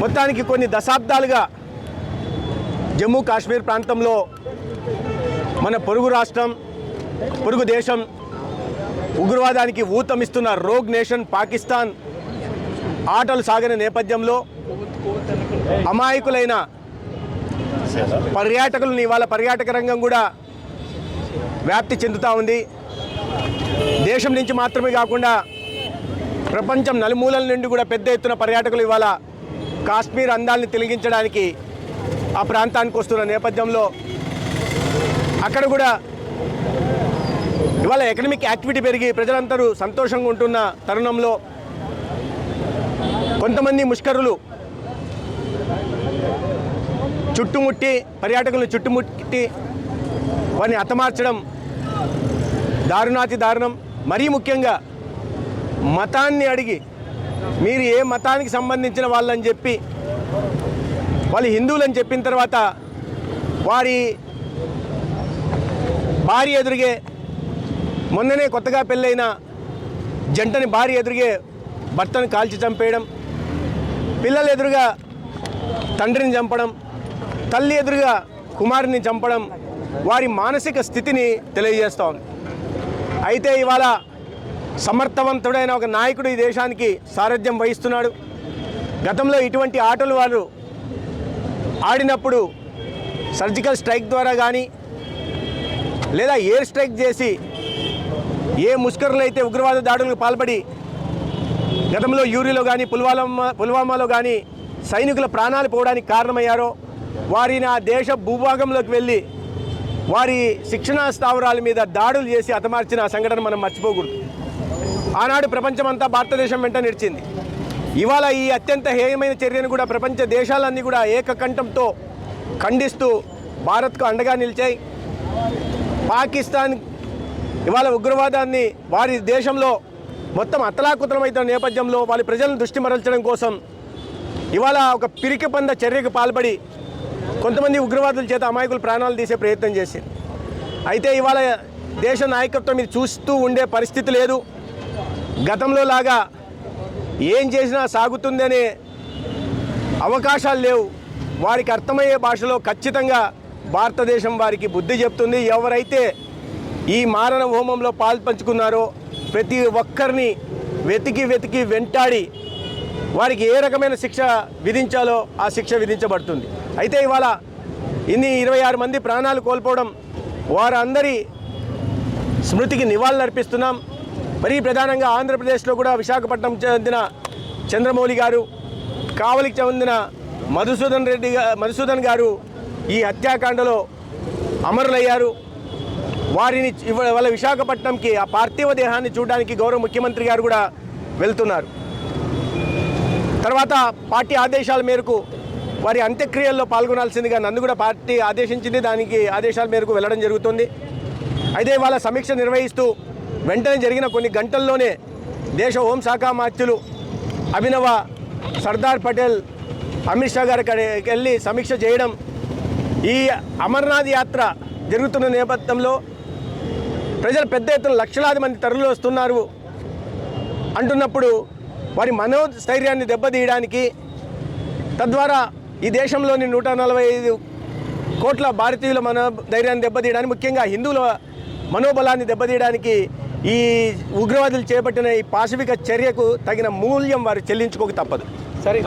మొత్తానికి కొన్ని దశాబ్దాలుగా జమ్మూ కాశ్మీర్ ప్రాంతంలో మన పొరుగు రాష్ట్రం పొరుగు దేశం ఉగ్రవాదానికి ఊతమిస్తున్న రోగ్ నేషన్ పాకిస్తాన్ ఆటలు సాగిన నేపథ్యంలో అమాయకులైన పర్యాటకులను ఇవాళ పర్యాటక రంగం కూడా వ్యాప్తి చెందుతూ ఉంది. దేశం నుంచి మాత్రమే కాకుండా ప్రపంచం నలుమూలల నుండి కూడా పెద్ద ఎత్తున పర్యాటకులు ఇవాళ కాశ్మీర్ అందాలను తిలగించడానికి ఆ ప్రాంతానికి వస్తున్న నేపథ్యంలో అక్కడ కూడా ఇవాళ ఎకనమిక్ యాక్టివిటీ పెరిగి ప్రజలందరూ సంతోషంగా ఉంటున్న తరుణంలో కొంతమంది ముష్కరులు చుట్టుముట్టి పర్యాటకులను చుట్టుముట్టి వారిని హతమార్చడం దారుణాతి దారుణం. మరీ ముఖ్యంగా మతాన్ని అడిగి మీరు ఏ మతానికి సంబంధించిన వాళ్ళని చెప్పి వాళ్ళు హిందువులని చెప్పిన తర్వాత వారి భార్య ఎదురుగే మొన్ననే కొత్తగా పెళ్ళైన జంటని భార్య ఎదురుగే భర్తను కాల్చి చంపేయడం పిల్లలు ఎదురుగా తండ్రిని చంపడం తల్లి ఎదురుగా కుమారుని చంపడం వారి మానసిక స్థితిని తెలియజేస్తోంది అయితే ఇవాళ సమర్థవంతుడైన ఒక నాయకుడు ఈ దేశానికి సారథ్యం వహిస్తున్నాడు. గతంలో ఇటువంటి ఆటలు వారు ఆడినప్పుడు సర్జికల్ స్ట్రైక్ ద్వారా కానీ లేదా ఎయిర్ స్ట్రైక్ చేసి ఏ ముష్కరులు అయితే ఉగ్రవాద దాడులకు పాల్పడి గతంలో యూరిలో కానీ పుల్వామా పుల్వామాలో కానీ సైనికుల ప్రాణాలు పోవడానికి కారణమయ్యారో వారిని ఆ దేశ భూభాగంలోకి వెళ్ళి వారి శిక్షణా స్థావరాల మీద దాడులు చేసి హతమార్చిన సంఘటన మనం మర్చిపోకూడదు. ఆనాడు ప్రపంచమంతా భారతదేశం వెంట నిలిచింది. ఇవాళ ఈ అత్యంత హేయమైన చర్యను కూడా ప్రపంచ దేశాలన్నీ కూడా ఏకకంఠంతో ఖండిస్తూ భారత్కు అండగా నిలిచాయి. పాకిస్తాన్ ఇవాళ ఉగ్రవాదాన్ని వారి దేశంలో మొత్తం అతలాకుతలమైతున్న నేపథ్యంలో వాళ్ళ ప్రజలను దృష్టి మరల్చడం కోసం ఇవాళ ఒక పిరికి పంద చర్యకు పాల్పడి కొంతమంది ఉగ్రవాదుల చేత అమాయకులు ప్రాణాలు తీసే ప్రయత్నం చేసింది. అయితే ఇవాళ దేశ నాయకత్వం ఇది చూస్తూ ఉండే పరిస్థితి లేదు. గతంలో లాగా ఏం చేసినా సాగుతుందనే అవకాశాలు లేవు. వారికి అర్థమయ్యే భాషలో ఖచ్చితంగా భారతదేశం వారికి బుద్ధి చెప్తుంది. ఎవరైతే ఈ మారణ హోమంలో పాల్పంచుకున్నారో ప్రతి ఒక్కరిని వెతికి వెతికి వెంటాడి వారికి ఏ రకమైన శిక్ష విధించాలో ఆ శిక్ష విధించబడుతుంది. అయితే ఇవాళ ఇన్ని ఇరవై ఆరు మంది ప్రాణాలు కోల్పోవడం వారందరి స్మృతికి నివాళులర్పిస్తున్నాం. మరీ ప్రధానంగా ఆంధ్రప్రదేశ్లో కూడా విశాఖపట్నం చెందిన చంద్రమౌళి గారు కావలికి చెందిన మధుసూదన్ రెడ్డి మధుసూదన్ గారు ఈ హత్యాకాండలో అమరులయ్యారు. వారిని వాళ్ళ విశాఖపట్నంకి ఆ పార్థివ దేహాన్ని చూడడానికి గౌరవ ముఖ్యమంత్రి గారు కూడా వెళ్తున్నారు. తర్వాత పార్టీ ఆదేశాల మేరకు వారి అంత్యక్రియల్లో పాల్గొనాల్సిందిగా నన్ను కూడా పార్టీ ఆదేశించింది. దానికి ఆదేశాల మేరకు వెళ్ళడం జరుగుతుంది. అయితే వాళ్ళ సమీక్ష నిర్వహిస్తూ వెంటనే జరిగిన కొన్ని గంటల్లోనే దేశ హోంశాఖ మాత్యులు అభినవ సర్దార్ పటేల్ అమిత్ షా గారికి వెళ్ళి సమీక్ష చేయడం ఈ అమర్నాథ్ యాత్ర జరుగుతున్న నేపథ్యంలో ప్రజలు పెద్ద ఎత్తున లక్షలాది మంది తరలి వస్తున్నారు. అంటున్నప్పుడు వారి మనోస్థైర్యాన్ని దెబ్బతీయడానికి తద్వారా ఈ దేశంలోని నూట నలభై ఐదు కోట్ల భారతీయుల మనోధైర్యాన్ని దెబ్బతీయడానికి ముఖ్యంగా హిందువుల మనోబలాన్ని దెబ్బతీయడానికి ఈ ఉగ్రవాదులు చేపట్టిన ఈ పాశవిక చర్యకు తగిన మూల్యం వారు చెల్లించుకోక తప్పదు. సరే